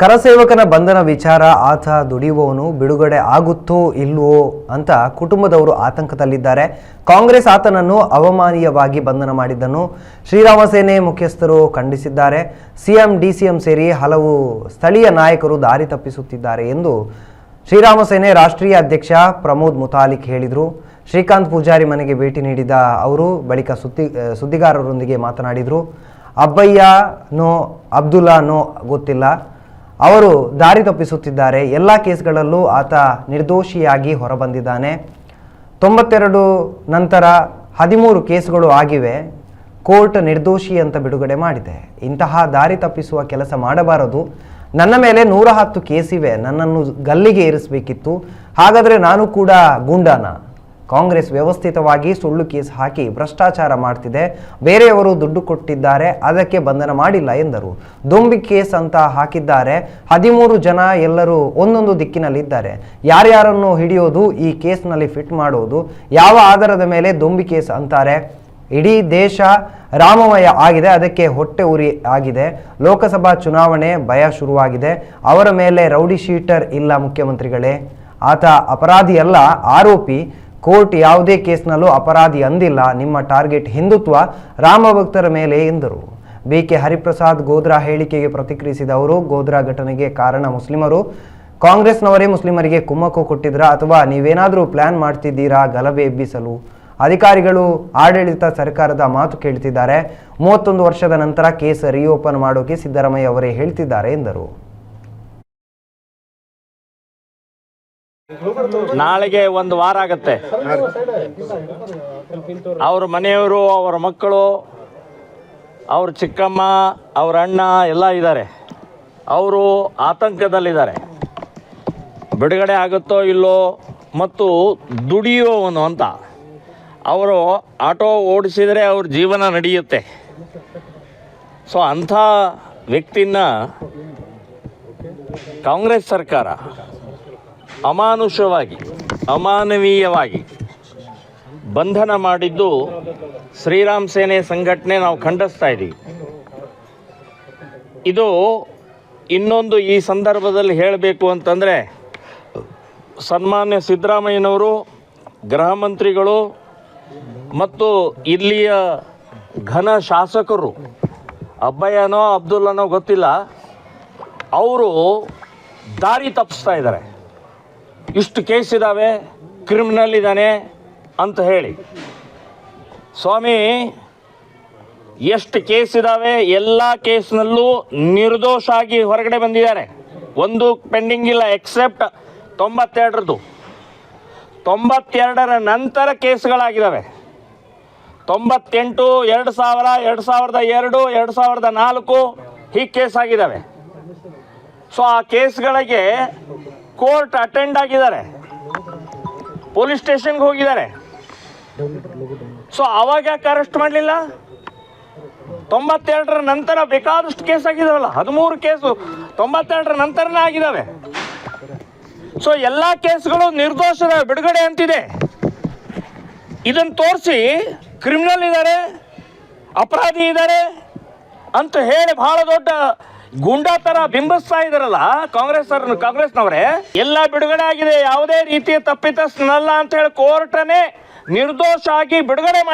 ಕರಸೇವಕನ ಬಂಧನ ವಿಚಾರ, ಆತ ದುಡಿಯುವವನು ಬಿಡುಗಡೆ ಆಗುತ್ತೋ ಇಲ್ವೋ ಅಂತ ಕುಟುಂಬದವರು ಆತಂಕದಲ್ಲಿದ್ದಾರೆ. ಕಾಂಗ್ರೆಸ್ ಆತನನ್ನು ಅವಮಾನೀಯವಾಗಿ ಬಂಧನ ಮಾಡಿದ್ದನ್ನು ಶ್ರೀರಾಮ ಸೇನೆ ಮುಖ್ಯಸ್ಥರು ಖಂಡಿಸಿದ್ದಾರೆ. ಸಿಎಂ, ಡಿಸಿಎಂ ಸೇರಿ ಹಲವು ಸ್ಥಳೀಯ ನಾಯಕರು ದಾರಿ ತಪ್ಪಿಸುತ್ತಿದ್ದಾರೆ ಎಂದು ಶ್ರೀರಾಮ ಸೇನೆ ರಾಷ್ಟ್ರೀಯ ಅಧ್ಯಕ್ಷ ಪ್ರಮೋದ್ ಮುತಾಲಿಕ್ ಹೇಳಿದರು. ಶ್ರೀಕಾಂತ್ ಪೂಜಾರಿ ಮನೆಗೆ ಭೇಟಿ ನೀಡಿದ ಅವರು ಬಳಿಕ ಸುದ್ದಿ, ಸುದ್ದಿಗಾರರೊಂದಿಗೆ ಮಾತನಾಡಿದರು. ಅಬ್ಬಯ್ಯನೋ ಅಬ್ದುಲ್ಲಾನೋ ಗೊತ್ತಿಲ್ಲ. ಅವರು ದಾರಿ ತಪ್ಪಿಸುತ್ತಿದ್ದಾರೆ. ಎಲ್ಲ ಕೇಸ್ಗಳಲ್ಲೂ ಆತ ನಿರ್ದೋಷಿಯಾಗಿ ಹೊರಬಂದಿದ್ದಾನೆ. ತೊಂಬತ್ತೆರಡು ನಂತರ ಹದಿಮೂರು ಕೇಸ್ಗಳು ಆಗಿವೆ. ಕೋರ್ಟ್ ನಿರ್ದೋಷಿ ಅಂತ ಬಿಡುಗಡೆ ಮಾಡಿದೆ. ಇಂತಹ ದಾರಿ ತಪ್ಪಿಸುವ ಕೆಲಸ ಮಾಡಬಾರದು. ನನ್ನ ಮೇಲೆ ನೂರ ಹತ್ತು ಕೇಸಿವೆ. ನನ್ನನ್ನು ಗಲ್ಲಿಗೆ ಏರಿಸಬೇಕಿತ್ತು. ಹಾಗಾದರೆ ನಾನು ಕೂಡ ಗೂಂಡಾನ. ಕಾಂಗ್ರೆಸ್ ವ್ಯವಸ್ಥಿತವಾಗಿ ಸುಳ್ಳು ಕೇಸ್ ಹಾಕಿ ಭ್ರಷ್ಟಾಚಾರ ಮಾಡ್ತಿದೆ. ಬೇರೆಯವರು ದುಡ್ಡು ಕೊಟ್ಟಿದ್ದಾರೆ, ಅದಕ್ಕೆ ಬಂಧನ ಮಾಡಿಲ್ಲ ಎಂದರು. ದೊಂಬಿ ಕೇಸ್ ಅಂತ ಹಾಕಿದ್ದಾರೆ. ಹದಿಮೂರು ಜನ ಎಲ್ಲರೂ ಒಂದೊಂದು ದಿಕ್ಕಿನಲ್ಲಿದ್ದಾರೆ. ಯಾರ್ಯಾರನ್ನು ಹಿಡಿಯೋದು, ಈ ಕೇಸ್ನಲ್ಲಿ ಫಿಟ್ ಮಾಡೋದು, ಯಾವ ಆಧಾರದ ಮೇಲೆ ದೊಂಬಿ ಕೇಸ್ ಅಂತಾರೆ? ಇಡೀ ದೇಶ ರಾಮಮಯ ಆಗಿದೆ, ಅದಕ್ಕೆ ಹೊಟ್ಟೆ ಉರಿ ಆಗಿದೆ. ಲೋಕಸಭಾ ಚುನಾವಣೆ ಭಯ ಶುರುವಾಗಿದೆ. ಅವರ ಮೇಲೆ ರೌಡಿ ಶೀಟರ್ ಇಲ್ಲ, ಮುಖ್ಯಮಂತ್ರಿಗಳೇ. ಆತ ಅಪರಾಧಿಯಲ್ಲ, ಆರೋಪಿ. ಕೋರ್ಟ್ ಯಾವುದೇ ಕೇಸ್ನಲ್ಲೂ ಅಪರಾಧಿ ಅಂದಿಲ್ಲ. ನಿಮ್ಮ ಟಾರ್ಗೆಟ್ ಹಿಂದುತ್ವ. ರಾಮಭಕ್ತರ ಮೇಲೆ ಎಂದರು. ಬಿ. ಕೆ. ಹರಿಪ್ರಸಾದ್ ಗೋದ್ರಾ ಹೇಳಿಕೆಗೆ ಪ್ರತಿಕ್ರಿಯಿಸಿದ ಅವರು ಗೋದ್ರಾ ಘಟನೆಗೆ ಕಾರಣ ಮುಸ್ಲಿಮರು. ಕಾಂಗ್ರೆಸ್ನವರೇ ಮುಸ್ಲಿಮರಿಗೆ ಕುಮ್ಮಕ್ಕು ಕೊಟ್ಟಿದ್ರಾ ಅಥವಾ ನೀವೇನಾದರೂ ಪ್ಲಾನ್ ಮಾಡ್ತಿದ್ದೀರಾ? ಗಲಭೆ ಎಬ್ಬಿಸಲು. ಅಧಿಕಾರಿಗಳು ಆಡಳಿತ ಸರ್ಕಾರದ ಮಾತು ಕೇಳ್ತಿದ್ದಾರೆ. ಮೂವತ್ತೊಂದು ವರ್ಷದ ನಂತರ ಕೇಸ್ ರಿಓಪನ್ ಮಾಡೋಕೆ ಸಿದ್ದರಾಮಯ್ಯ ಅವರೇ ಹೇಳ್ತಿದ್ದಾರೆ ಎಂದರು. ನಾಳೆಗೆ ಒಂದು ವಾರ ಆಗತ್ತೆ. ಅವ್ರ ಮನೆಯವರು, ಅವರ ಮಕ್ಕಳು, ಅವ್ರ ಚಿಕ್ಕಮ್ಮ, ಅವ್ರ ಅಣ್ಣ ಎಲ್ಲ ಇದ್ದಾರೆ. ಅವರು ಆತಂಕದಲ್ಲಿದ್ದಾರೆ. ಬಿಡುಗಡೆ ಆಗುತ್ತೋ ಇಲ್ಲೋ ಮತ್ತು ದುಡಿಯುವವನು ಅಂತ. ಅವರು ಆಟೋ ಓಡಿಸಿದರೆ ಅವ್ರ ಜೀವನ ನಡೆಯುತ್ತೆ. ಸೊ, ಅಂಥ ವ್ಯಕ್ತಿನ ಕಾಂಗ್ರೆಸ್ ಸರ್ಕಾರ ಅಮಾನುಷವಾಗಿ, ಅಮಾನವೀಯವಾಗಿ ಬಂಧನ ಮಾಡಿದ್ದು ಶ್ರೀರಾಮ್ ಸೇನೆ ಸಂಘಟನೆ ನಾವು ಖಂಡಿಸ್ತಾ ಇದ್ದೀವಿ. ಇದು ಇನ್ನೊಂದು ಈ ಸಂದರ್ಭದಲ್ಲಿ ಹೇಳಬೇಕು ಅಂತಂದರೆ ಸನ್ಮಾನ್ಯ ಸಿದ್ದರಾಮಯ್ಯನವರು, ಗೃಹ ಮಂತ್ರಿಗಳು ಮತ್ತು ಇಲ್ಲಿಯ ಘನ ಶಾಸಕರು, ಅಬ್ಬಯ್ಯನೋ ಅಬ್ದುಲ್ಲನೋ ಗೊತ್ತಿಲ್ಲ, ಅವರು ದಾರಿ ತಪ್ಪಿಸ್ತಾ ಇದ್ದಾರೆ. ಇಷ್ಟು ಕೇಸ್ ಇದ್ದಾವೆ ಕ್ರಿಮಿನಲ್ ಇದ್ದಾನೆ ಅಂತ ಹೇಳಿ. ಸ್ವಾಮಿ, ಎಷ್ಟು ಕೇಸ್ ಇದ್ದಾವೆ ಎಲ್ಲ ಕೇಸ್ನಲ್ಲೂ ನಿರ್ದೋಷ ಆಗಿ ಹೊರಗಡೆ ಬಂದಿದ್ದಾರೆ. ಒಂದು ಪೆಂಡಿಂಗ್ ಇಲ್ಲ ಎಕ್ಸೆಪ್ಟ್ ತೊಂಬತ್ತೆರಡರದ್ದು. ತೊಂಬತ್ತೆರಡರ ನಂತರ ಕೇಸ್ಗಳಾಗಿದ್ದಾವೆ ತೊಂಬತ್ತೆಂಟು, ಎರಡು ಸಾವಿರ, ಎರಡು ಸಾವಿರದ ಎರಡು ಎರಡು ಸಾವಿರದ ನಾಲ್ಕು ಹೀಗೆ ಕೇಸ್ ಆಗಿದ್ದಾವೆ ಸೊ ಆ ಕೇಸ್ಗಳಿಗೆ ಕೋರ್ಟ್ ಅಟೆಂಡ್ ಆಗಿದ್ದಾರೆ. ಪೊಲೀಸ್ ಸ್ಟೇಷನ್ಗೆ ಹೋಗಿದ್ದಾರೆ. ಸೊ ಅವಾಗ ಯಾಕೆ ಅರೆಸ್ಟ್ ಮಾಡಲಿಲ್ಲ? ತೊಂಬತ್ತೆರಡರ ನಂತರ ಬೇಕಾದಷ್ಟು ಕೇಸ್ ಆಗಿದಾವಲ್ಲ, ಹದಿಮೂರು ಕೇಸು ತೊಂಬತ್ತೆರಡರ ನಂತರನೇ ಆಗಿದ್ದಾವೆ ಸೊ ಎಲ್ಲ ಕೇಸ್ಗಳು ನಿರ್ದೋಷದ ಬಿಡುಗಡೆ ಅಂತಿದೆ. ಇದನ್ನು ತೋರಿಸಿ ಕ್ರಿಮಿನಲ್ ಇದ್ದಾರೆ, ಅಪರಾಧಿ ಇದ್ದಾರೆ ಅಂತ ಹೇಳಿ ಬಹಳ ದೊಡ್ಡ ಗುಂಡಾ ತರ ಬಿಂಬಿಸ್ತಾ ಇದಾರಲ್ಲ ಕಾಂಗ್ರೆಸ್ ಕಾಂಗ್ರೆಸ್ನವರೇ? ಎಲ್ಲ ಬಿಡುಗಡೆ ಆಗಿದೆ, ಯಾವುದೇ ರೀತಿಯ ತಪ್ಪಿತಸ್ಥನಲ್ಲ ಅಂತ ಹೇಳಿ ಕೋರ್ಟನೇ ನಿರ್ದೋಷ ಆಗಿ ಬಿಡುಗಡೆ